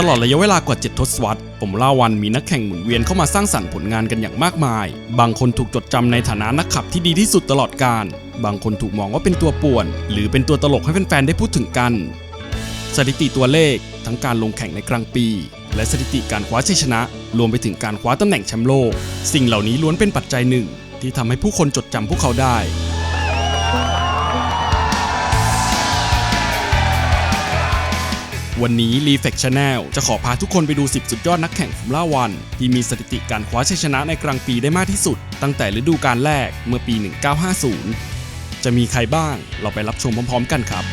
ตลอดระยะเวลากว่า 7 ทศวรรษฟอร์มูล่าวันมีนักแข่งหมุนเวียนเข้ามาสร้างสรรค์ผลงานกันอย่างมากมาย บางคนถูกจดจำในฐานะนักขับที่ดีที่สุดตลอดการ บางคนถูกมองว่าเป็นตัวป่วน หรือเป็นตัวตลกให้แฟนๆได้พูดถึงกัน สถิติตัวเลข ทั้งการลงแข่งในกลางปี และสถิติการคว้าชัยชนะ รวมไปถึงการคว้าตำแหน่งแชมป์โลก สิ่งเหล่านี้ล้วนเป็นปัจจัยหนึ่ง ที่ทำให้ผู้คนจดจำพวกเขาได้ วันนี้ r e f l e c Channel จะขอพาทุกคนไปดู 10 สุดยอดนักแข่งฟอร์มูล่าวัน ที่มีสถิติการคว้าชัยชนะในกลางปีได้มากที่สุด ตั้งแต่ฤดูกาลแรกเมื่อปี 1950 จะมีใครบ้าง เราไปรับชมพร้อม ๆ กันครับ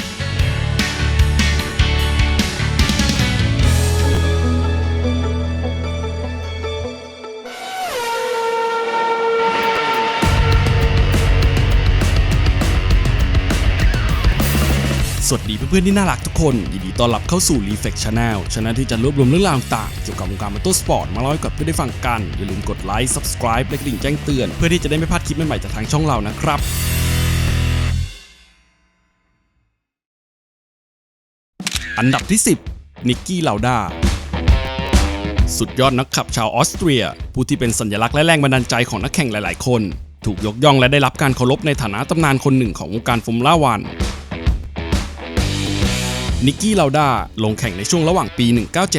วัสดีเพื่อนๆที่น่ารักทุกคน ยินดีต้อนรับเข้าสู่ Reflect Channel ช anel ที่จะรวบรวมเรื่องราวต่างเกี่ยวกับวงการมอเตอร์สปอร์ตมาเล่าให้กับเพื่อนได้ฟังกัน อย่าลืมกดไลค์ Subscribe และกระดิ่งแจ้งเตือน เพื่อที่จะได้ไม่พลาดคลิปใหม่ๆจากทางช่องเรานะครับอันดับที่ 10 นิกกี้ลาวดาสุดยอดนักขับชาวออสเตรีย ผู้ที่เป็นสัญลักษณ์และแรงบันดาลใจของนักแข่งหลายๆ คน ถูกยกย่องและได้รับการเคารพในฐานะตำนานคนหนึ่งของวงการฟอร์มูล่าวัน นิกกี้ลาวดาลงแข่งในช่วงระหว่างปี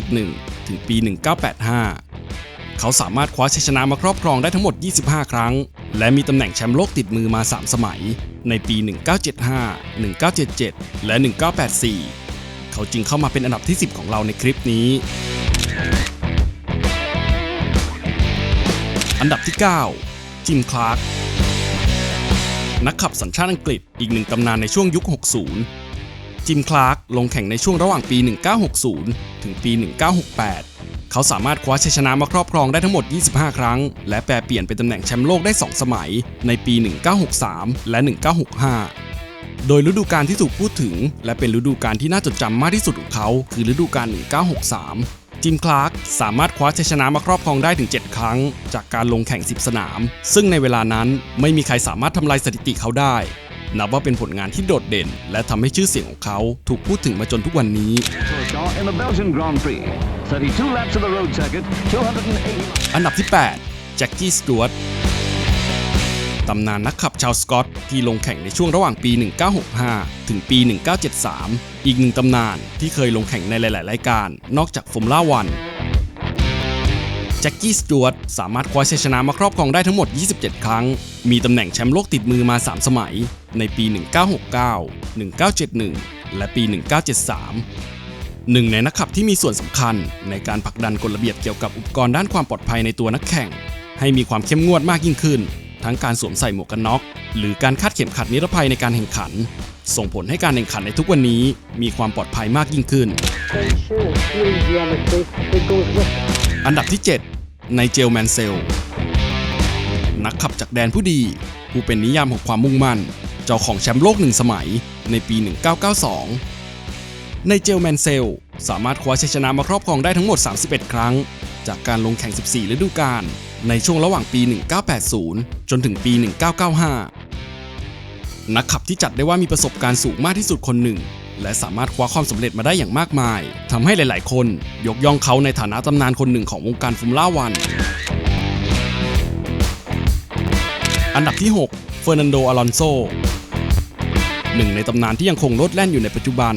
1971 ถึงปี 1985 เขาสามารถคว้าชัยชนะมาครอบครองได้ทั้งหมด 25 ครั้ง และมีตำแหน่งแชมป์โลกติดมือมา 3 สมัย ในปี 1975 1977 และ 1984 เขาจึงเข้ามาเป็นอันดับที่ 10 ของเราในคลิปนี้ อันดับที่ 9 จิม คลาร์กนักขับสัญชาติอังกฤษอีกหนึ่งตำนานในช่วงยุค 60 จิมคลาร์กลงแข่งในช่วงระหว่างปี 1960 ถึงปี 1968 เขาสามารถคว้าชัยชนะมาครอบครองได้ทั้งหมด 25 ครั้ง และแปรเปลี่ยนเป็นตำแหน่งแชมป์โลกได้ 2 สมัย ในปี 1963 และ 1965โดยฤดูกาลที่ถูกพูดถึง และเป็นฤดูกาลที่น่าจดจำมากที่สุดของเขา คือฤดูกาล 1963 จิมคลาร์กสามารถคว้าชัยชนะมาครอบครองได้ถึง 7 ครั้ง จากการลงแข่ง 10 สนาม ซึ่งในเวลานั้นไม่มีใครสามารถทำลายสถิติเขาได้ นับว่าเป็นผลงานที่โดดเด่น และทำให้ชื่อเสียงของเขาถูกพูดถึงมาจนทุกวันนี้ Shaw in the Belgian Grand Prix. 32 laps of the road circuit, 280อันดับที่ 8 แจ็คกี้สจวตตำนานนักขับชาวสกอตที่ลงแข่งในช่วงระหว่างปี 1965 ถึงปี 1973 อีกหนึ่งตำนานที่เคยลงแข่งในหลาย ๆ รายการ นอกจากฟอร์มูล่าวันแจ็คกี้สจวตสามารถคว้าชัยชนะมาครอบครองได้ทั้งหมด 27 ครั้ง มีตำแหน่งแชมป์โลกติดมือมา 3 สมัย ในปี 1969 1971 และปี 1973 หนึ่งในนักขับที่มีส่วนสำคัญในการผลักดันกฎระเบียบเกี่ยวกับอุปกรณ์ด้านความปลอดภัยในตัวนักแข่ง ให้มีความเข้มงวดมากยิ่งขึ้น ทั้งการสวมใส่หมวกกันน็อก หรือการคาดเข็มขัดนิรภัยในการแข่งขัน ส่งผลให้การแข่งขันในทุกวันนี้มีความปลอดภัยมากยิ่งขึ้น อันดับที่ 7 ในเจลแมนเซล นักขับจากแดนผู้ดี ผู้เป็นนิยามของความมุ่งมั่น เจ้าของแชมป์โลกหนึ่งสมัยในปี 1992 ในเจลแมนเซล สามารถคว้าชัยชนะมาครอบครองได้ทั้งหมด 31 ครั้ง จากการลงแข่ง 14 ฤดูกาลในช่วงระหว่างปี 1980 จนถึงปี 1995 นักขับที่จัดได้ว่ามีประสบการณ์สูงมากที่สุดคนหนึ่ง และสามารถคว้าความสำเร็จมาได้อย่างมากมายทำให้หลาย ๆ คน ยกย่องเขาในฐานะตำนานคนหนึ่งของวงการฟอร์มูล่าวัน อันดับที่ 6 เฟอร์นันโด อลอนโซ หนึ่งในตำนานที่ยังคงโลดแล่นอยู่ในปัจจุบัน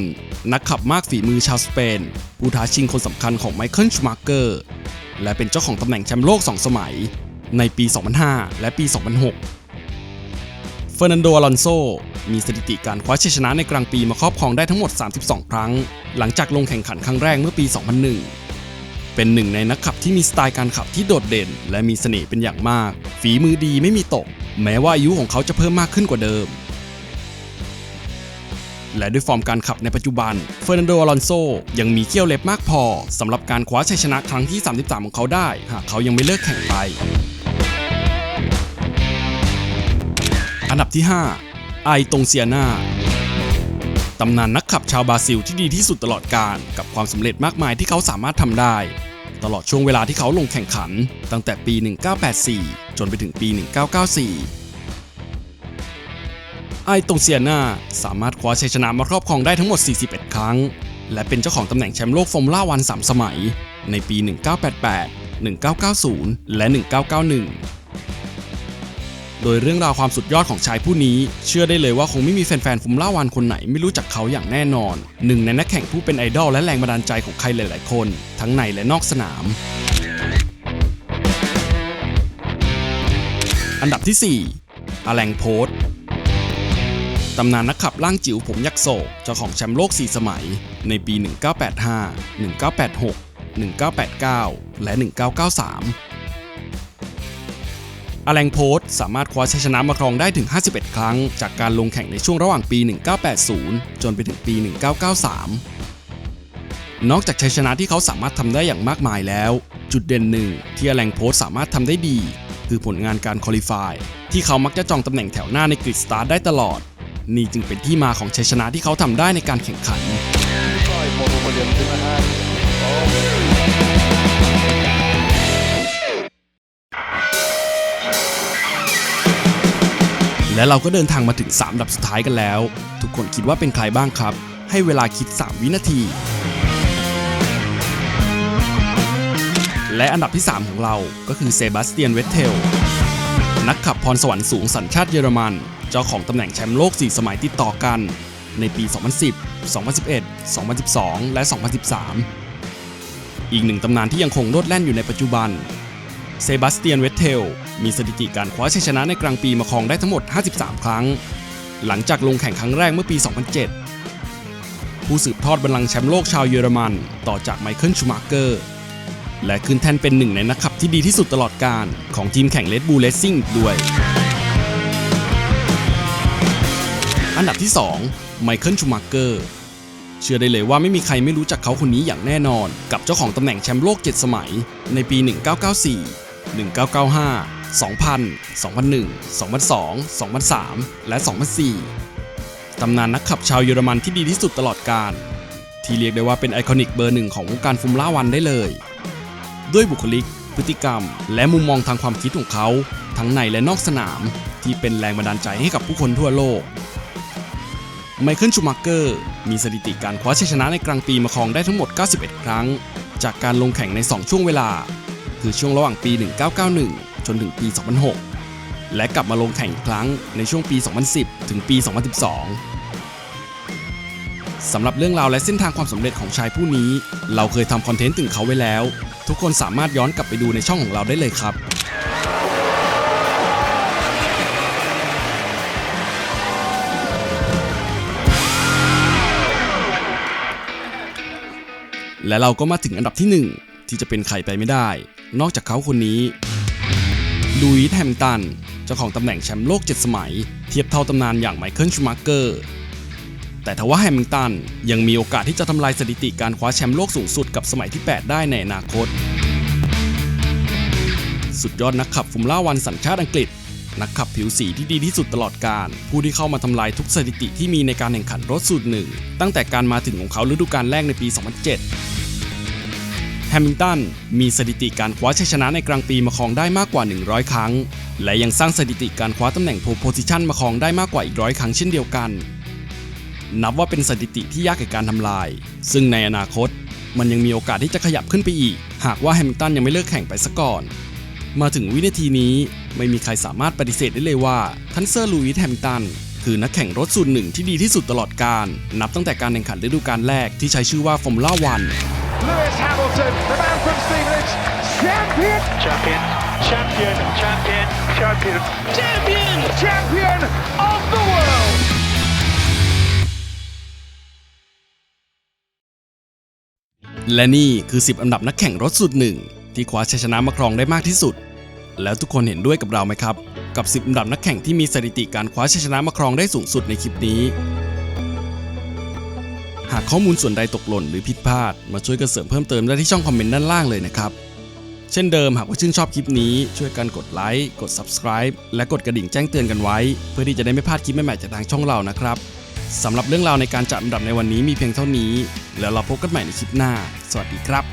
นักขับมากฝีมือชาวสเปน ผู้ท้าชิงคนสำคัญของไมเคิล ชูมาร์เกอร์ และเป็นเจ้าของตำแหน่งแชมป์โลก 2 สมัย ในปี 2005 และปี 2006 เฟอร์นันโด อลอนโซ มีสถิติการคว้าชัยชนะในกลางปีมาครอบครองได้ทั้งหมด 32 ครั้ง หลังจากลงแข่งขันครั้งแรกเมื่อปี 2001 เป็นหนึ่งในนักขับที่มีสไตล์การขับที่โดดเด่น และมีเสน่ห์เป็นอย่างมาก ฝีมือดีไม่มีตก แม้ว่าอายุของเขาจะเพิ่มมากขึ้นกว่าเดิม และด้วยฟอร์มการขับในปัจจุบันเฟอร์นันโด อลอนโซยังมีเขี้ยวเล็บมากพอสำหรับการคว้าชัยชนะครั้งที่ 33 ของเขาได้ หากเขายังไม่เลิกแข่งไป อันดับที่ 5 ไอตงเซียนาตำนานนักขับชาวบราซิลที่ดีที่สุดตลอดการกับความสำเร็จมากมายที่เขาสามารถทำได้ ตลอดช่วงเวลาที่เขาลงแข่งขัน ตั้งแต่ปี 1984 จนไปถึงปี 1994 ไอตงเซียนาสามารถคว้าชัยชนะมาครอบครองได้ทั้งหมด 41 ครั้ง และเป็นเจ้าของตำแหน่งแชมป์โลกฟอร์มูล่าวันสามสมัย ในปี 1988 1990 และ 1991 โดยเรื่องราวความสุดยอดของชายผู้นี้ เชื่อได้เลยว่าคงไม่มีแฟนๆฟอร์มูล่าวันคนไหนไม่รู้จักเขาอย่างแน่นอน หนึ่งในนักแข่งผู้เป็นไอดอลและแรงบันดาลใจของใครหลาย ๆ คน ทั้งในและนอกสนาม อันดับที่ 4 อแลงโพสต์ตำนานนักขับร่างจิ๋วผมยักษ์โศกเจ้าของแชมป์โลก 4 สมัย ในปี 1985 1986 1989 และ 1993 อแลงโพสสามารถคว้าชัยชนะมาครองได้ถึง 51 ครั้ง จากการลงแข่งในช่วงระหว่างปี 1980 จนไปถึงปี 1993 นอกจากชัยชนะที่เขาสามารถทำได้อย่างมากมายแล้ว จุดเด่นหนึ่งที่อแลงโพสสามารถทำได้ดี คือผลงานการคอลิฟายที่เขามักจะจองตำแหน่งแถวหน้าในกริดสตาร์ได้ตลอด นี่จึงเป็นที่มาของชัยชนะที่เขาทำได้ในการแข่งขัน และเราก็เดินทางมาถึง 3 ดับสุดท้ายกันแล้ว ทุกคนคิดว่าเป็นใครบ้างครับ ให้เวลาคิด 3 วินาที และอันดับที่ 3 ของเราก็คือเซบาสเตียนเวตเทลนักขับพรสวรรค์สูงสัญชาติเยอรมัน เจ้าของตำแหน่งแชมป์โลก 4 สมัยติดต่อกัน ในปี 2010 2011 2012 และ 2013 อีกหนึ่งตำนานที่ยังคงโลดแล่นอยู่ในปัจจุบัน เซบาสเตียนเวตเทล มีสถิติการคว้าชัยชนะในกลางปีมาครองได้ทั้งหมด 53 ครั้ง หลังจากลงแข่งครั้งแรกเมื่อปี 2007 ผู้สืบทอดบัลลังก์แชมป์โลกชาวเยอรมัน ต่อจากไมเคิลชูมาเกอร์ และขึ้นแท่นเป็นหนึ่งในนักขับที่ดีที่สุดตลอดการ ของทีมแข่งเลดบูลเลสซิ่งด้วย อันดับที่ 2 ไมเคิลชูมาเกอร์เชื่อได้เลยว่าไม่มีใครไม่รู้จักเขาคนนี้อย่างแน่นอน กับเจ้าของตำแหน่งแชมป์โลก 7 สมัย ในปี 1994 1995 2000 2001 2002 2003 และ 2004 ตำนานนักขับชาวเยอรมันที่ดีที่สุดตลอดการ ที่เรียกได้ว่าเป็นไอคอนิกเบอร์หนึ่งของวงการฟอร์มูล่าวันได้เลย ด้วยบุคลิก พฤติกรรม และมุมมองทางความคิดของเขา ทั้งในและนอกสนาม ที่เป็นแรงบันดาลใจให้กับผู้คนทั่วโลก ไมเคิลชูมักเกอร์ มีสถิติการคว้าชัยชนะในกลางปีมาครองได้ทั้งหมด 91 ครั้ง จากการลงแข่งใน 2 ช่วงเวลา คือช่วงระหว่างปี 1991 จนถึงปี 2006 และกลับมาลงแข่งอีกครั้งในช่วงปี 2010 ถึงปี 2012 สำหรับเรื่องราวและเส้นทางความสำเร็จของชายผู้นี้ เราเคยทำคอนเทนต์ถึงเขาไว้แล้ว ทุกคนสามารถย้อนกลับไปดูในช่องของเราได้เลยครับและเราก็มาถึงอันดับที่ 1 ที่จะเป็นใครไปไม่ได้ นอกจากเขาคนนี้ลูอิสแฮมตัน เจ้าของตำแหน่งแชมป์โลก 7 สมัย เทียบเท่าตำนานอย่างไมเคิลชูมาเกอร์ แต่ทว่าแฮมิลตันยังมีโอกาสที่จะทำลายสถิติการคว้าแชมป์โลกสูงสุดกับสมัยที่ 8 ได้ในอนาคต สุดยอดนักขับฟอร์มูล่าวันสัญชาติอังกฤษ นักขับผิวสีที่ดีที่สุดตลอดการ ผู้ที่เข้ามาทำลายทุกสถิติที่มีในการแข่งขันรถสูตรหนึ่งตั้งแต่การมาถึงของเขาฤดูกาลแรกในปี 2007 แฮมิลตันมีสถิติการคว้าชัยชนะในกลางปีมาครองได้มากกว่า 100 ครั้ง และยังสร้างสถิติการคว้าตำแหน่งโพโพซิชันมาครองได้มากกว่าอีกร้อยครั้งเช่นเดียวกัน นับว่าเป็นสถิติที่ยากแก่การทำลาย ซึ่งในอนาคตมันยังมีโอกาสที่จะขยับขึ้นไปอีก หากว่าแฮมิลตันยังไม่เลิกแข่งไปซะก่อน มาถึงวินาทีนี้ไม่มีใครสามารถปฏิเสธได้เลยว่าทันเซอร์ลูอิสแฮมิลตันคือนักแข่งรถสูตรหนึ่งที่ดีที่สุดตลอดการ นับตั้งแต่การแข่งขันฤดูกาลแรกที่ใช้ชื่อว่าฟอร์มูล่าวัน Lewis Hamilton, the man from Stevenage, champion, Champion, champion, champion, champion, champion! champion of the world. และนี่คือ 10 อันดับนักแข่งรถสุดหนึ่ง ที่คว้าชัยชนะมาครองได้มากที่สุด แล้วทุกคนเห็นด้วยกับเราไหมครับ กับ 10 อันดับนักแข่งที่มีสถิติการคว้าชัยชนะมาครองได้สูงสุดในคลิปนี้ หากข้อมูลส่วนใดตกหล่นหรือผิดพลาด มาช่วยกันเสริมเพิ่มเติมได้ที่ช่องคอมเมนต์ด้านล่างเลยนะครับ เช่นเดิมหากว่าชื่นชอบคลิปนี้ช่วยกันกดไลค์กด subscribe และกดกระดิ่งแจ้งเตือนกันไว้ เพื่อที่จะได้ไม่พลาดคลิปใหม่ๆจากทางช่องเรานะครับสำหรับเรื่องราวในการจัดอันดับในวันนี้มีเพียงเท่านี้ แล้วเราพบกันใหม่ในคลิปหน้า สวัสดีครับ